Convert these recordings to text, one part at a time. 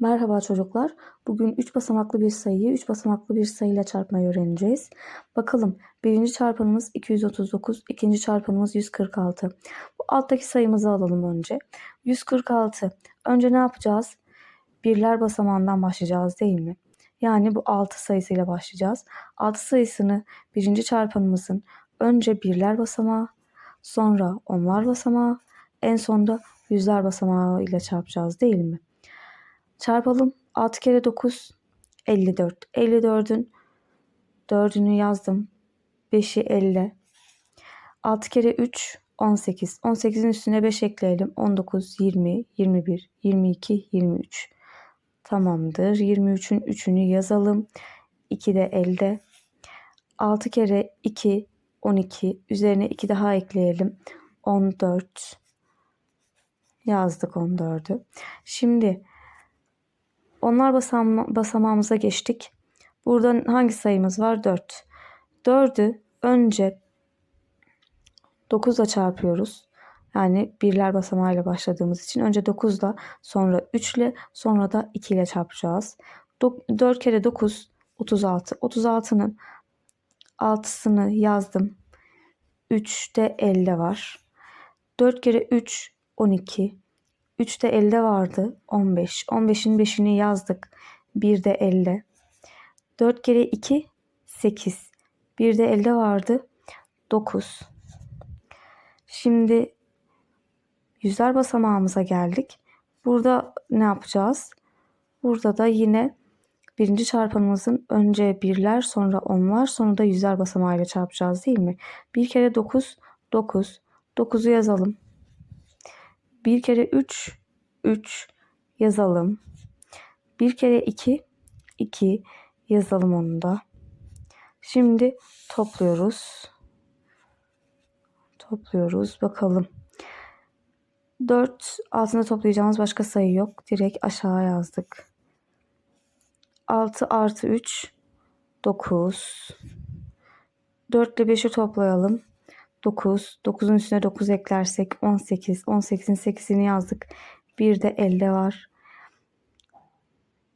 Merhaba çocuklar. Bugün 3 basamaklı bir sayıyı 3 basamaklı bir sayıyla çarpmayı öğreneceğiz. Bakalım birinci çarpanımız 239, ikinci çarpanımız 146. Bu alttaki sayımızı alalım önce. 146. Önce ne yapacağız? Birler basamağından başlayacağız değil mi? Yani bu 6 sayısıyla başlayacağız. 6 sayısını birinci çarpanımızın önce birler basamağı, sonra onlar basamağı, en sonda yüzler basamağı ile çarpacağız değil mi? Çarpalım. 6 kere 9 54. 54'ün 4'ünü yazdım. 5'i 50. 6 kere 3 18. 18'in üstüne 5 ekleyelim. 19, 20, 21, 22, 23. Tamamdır. 23'ün 3'ünü yazalım. 2 de elde. 6 kere 2 12. Üzerine 2 daha ekleyelim. 14. Yazdık 14'ü. Şimdi onlar basama basamağımıza geçtik. Burada hangi sayımız var? 4. 4'ü önce 9 ile çarpıyoruz. Yani birler basamağıyla başladığımız için önce 9 ile sonra 3 ile sonra da 2 ile çarpacağız. 4 kere 9 36. 36'nın 6'sını yazdım. 3'te elde var. 4 kere 3 12. 3'te elde vardı 15. 15'in 5'ini yazdık. 1 de elde. 4 kere 2 8. 1 de elde vardı 9. Şimdi yüzler basamağımıza geldik. Burada ne yapacağız? Burada da yine birinci çarpanımızın önce birler sonra onlar sonra da yüzler basamağıyla çarpacağız değil mi? 1 kere 9 9. 9'u yazalım. 1 kere 3 3 yazalım. 1 kere 2 2 yazalım onu da. Şimdi topluyoruz. Topluyoruz. Bakalım. 4 altında toplayacağımız başka sayı yok. Direkt aşağı yazdık. 6 artı 3 9 4 ile 5'i toplayalım. 9. 9'un üstüne 9 eklersek 18. 18'in 8'ini yazdık. Bir de elde var.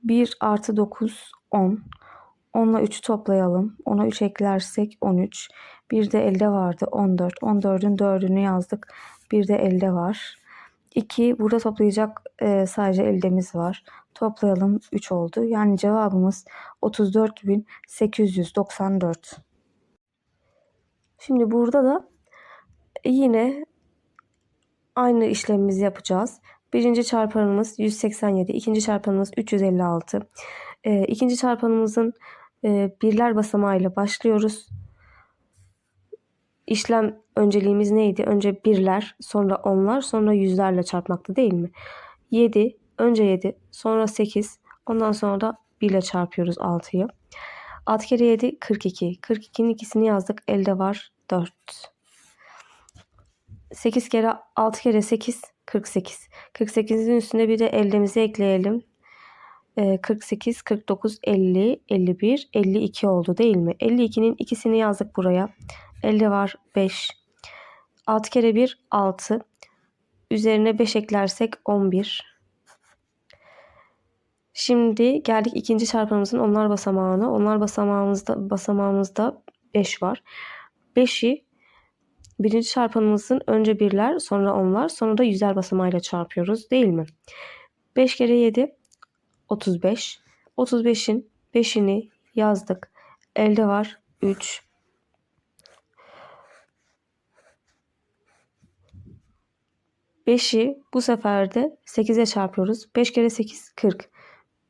1 artı 9 10. 10 ile 3'ü toplayalım. 10'a 3 eklersek 13. Bir de elde vardı 14. 14'ün 4'ünü yazdık. Bir de elde var. 2 burada toplayacak e, sadece eldemiz var. Toplayalım 3 oldu. Yani cevabımız 34.894. Şimdi burada da yine aynı işlemimizi yapacağız. Birinci çarpanımız 187, ikinci çarpanımız 356. E, ikinci çarpanımızın e, birler basamağıyla başlıyoruz. İşlem önceliğimiz neydi? Önce birler, sonra onlar, sonra yüzlerle çarpmaktı değil mi? 7, önce 7, sonra 8, ondan sonra da 1 ile çarpıyoruz 6'yı. 6 kere 7 42. 42'nin ikisini yazdık. Elde var 4. 8 kere 6 kere 8 48. 48'in üstüne bir de eldemizi ekleyelim. 48, 49, 50, 51, 52 oldu değil mi? 52'nin ikisini yazdık buraya. Elde var 5. 6 kere 1 6. Üzerine 5 eklersek 11. Şimdi geldik ikinci çarpanımızın onlar basamağına. Onlar basamağımızda basamağımızda 5 var. 5'i birinci çarpanımızın önce birler sonra onlar sonra da yüzer basamağıyla çarpıyoruz değil mi? 5 kere 7 35. 35'in 5'ini yazdık. Elde var 3. Beşi bu sefer de 8'e çarpıyoruz. 5 kere 8 40.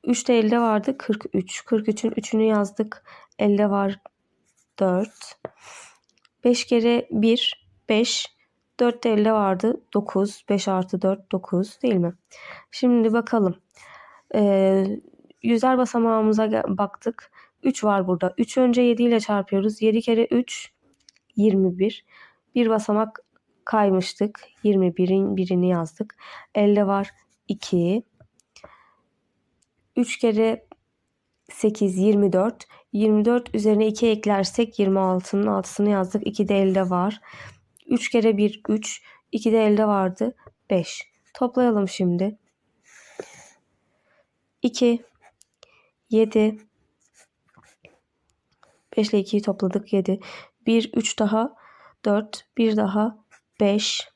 3 de elde vardı 43. 43'ün 3'ünü yazdık. Elde var 4. 5 kere 1 5. 4 de elde vardı 9. 5 artı 4 9 değil mi? Şimdi bakalım. Ee, yüzer basamağımıza baktık. 3 var burada. 3 önce 7 ile çarpıyoruz. 7 kere 3 21. Bir basamak kaymıştık. 21'in birini yazdık. Elde var 2. 3 kere 8 24. 24 üzerine 2 eklersek 26'nın 6'sını yazdık. 2 de elde var. 3 kere 1 3. 2 de elde vardı. 5. Toplayalım şimdi. 2, 7, 5 ile 2'yi topladık 7. 1, 3 daha 4, 1 daha 5,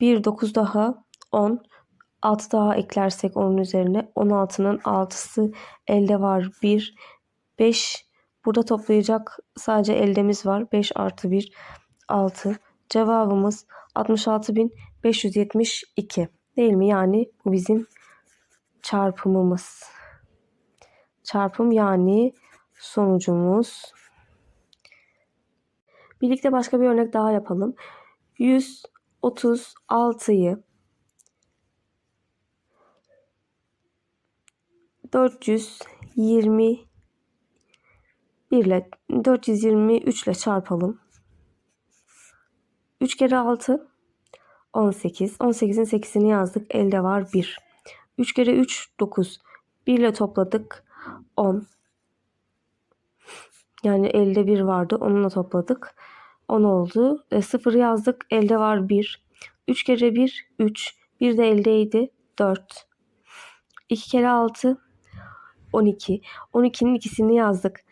1, 9 daha 10, 6 daha eklersek onun üzerine. 16'nın 6'sı elde var. 1, 5 burada toplayacak sadece eldemiz var. 5 artı 1 6 cevabımız 66.572 değil mi? Yani bu bizim çarpımımız. Çarpım yani sonucumuz. Birlikte başka bir örnek daha yapalım. 136'yı 420 1 ile 423 ile çarpalım. 3 kere 6 18. 18'in 8'ini yazdık. Elde var 1. 3 kere 3 9. 1 ile topladık. 10. Yani elde 1 vardı. Onunla topladık. 10 oldu. E, 0 yazdık. Elde var 1. 3 kere 1 3. 1 de eldeydi. 4. 2 kere 6 12. 12'nin ikisini yazdık.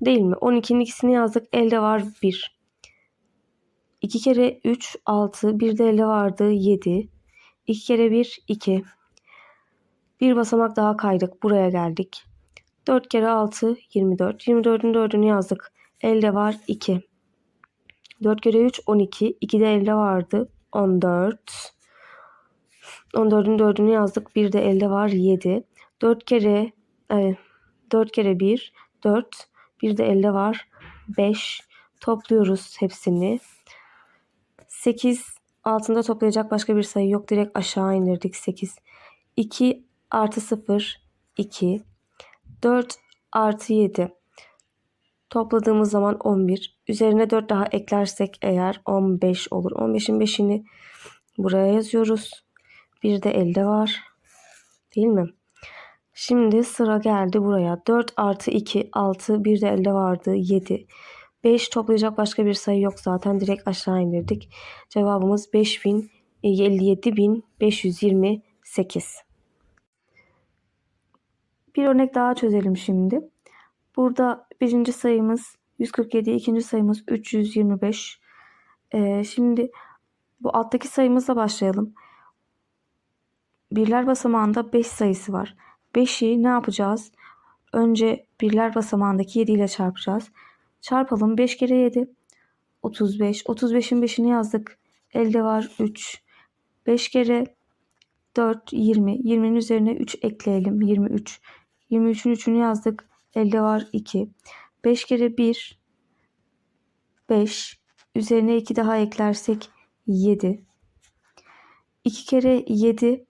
Değil mi? 12'nin ikisini yazdık. Elde var 1. 2 kere 3 6. Bir de elde vardı 7. 2 kere 1 2. Bir basamak daha kaydık. Buraya geldik. 4 kere 6 24. 24'ün 4'ünü yazdık. Elde var 2. 4 kere 3 12. 2 de elde vardı. 14. 14'ün 4'ünü yazdık. Bir de elde var 7. 4 kere evet, 4 kere 1 4. Bir de elde var 5. Topluyoruz hepsini. 8 altında toplayacak başka bir sayı yok. Direkt aşağı indirdik 8. 2 artı 0 2. 4 artı 7. Topladığımız zaman 11. Üzerine 4 daha eklersek eğer 15 olur. 15'in 5'ini buraya yazıyoruz. Bir de elde var. Değil mi? Şimdi sıra geldi buraya. 4 artı 2 6 bir de elde vardı 7. 5 toplayacak başka bir sayı yok zaten. Direkt aşağı indirdik. Cevabımız 5000 57528. Bir örnek daha çözelim şimdi. Burada birinci sayımız 147, ikinci sayımız 325. Ee, şimdi bu alttaki sayımızla başlayalım. Birler basamağında 5 sayısı var. 5'i ne yapacağız? Önce birler basamağındaki 7 ile çarpacağız. Çarpalım 5 kere 7 35. 35'in 5'ini yazdık. Elde var 3. 5 kere 4 20. 20'nin üzerine 3 ekleyelim. 23. 23'ün 3'ünü yazdık. Elde var 2. 5 kere 1 5. Üzerine 2 daha eklersek 7. 2 kere 7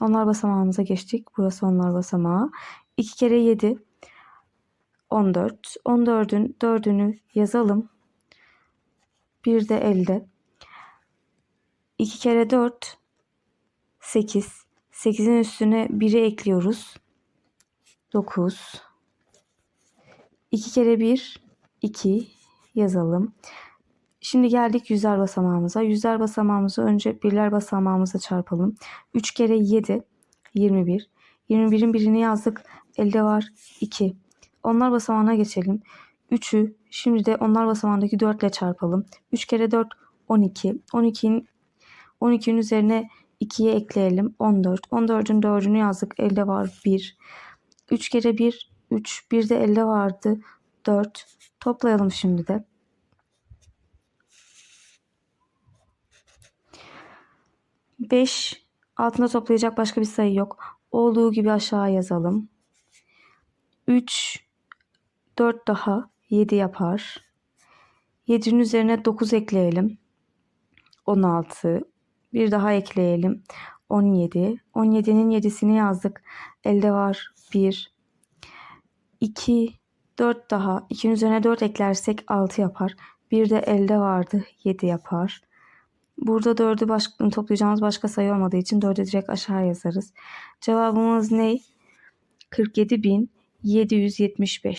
onlar basamağımıza geçtik. Burası onlar basamağı. 2 kere 7 14. 14'ün 4'ünü yazalım. Bir de elde. 2 kere 4 8. 8'in üstüne 1'i ekliyoruz. 9. 2 kere 1 2 yazalım. Şimdi geldik yüzler basamağımıza. Yüzler basamağımızı önce birler basamağımıza çarpalım. 3 kere 7 21. 21'in birini yazdık. Elde var 2. Onlar basamağına geçelim. 3'ü şimdi de onlar basamağındaki 4 ile çarpalım. 3 kere 4 12. 12'nin 12'nin üzerine 2'ye ekleyelim. 14. 14'ün 4'ünü yazdık. Elde var 1. 3 kere 1 3. Bir de elde vardı 4. Toplayalım şimdi de. 5 altında toplayacak başka bir sayı yok. Olduğu gibi aşağı yazalım. 3 4 daha 7 yapar. 7'nin üzerine 9 ekleyelim. 16 bir daha ekleyelim. 17 17'nin 7'sini yazdık. Elde var 1 2 4 daha 2'nin üzerine 4 eklersek 6 yapar. Bir de elde vardı 7 yapar. Burada 4'ü başka, toplayacağımız başka sayı olmadığı için 4'ü direkt aşağı yazarız. Cevabımız ne? 47.775.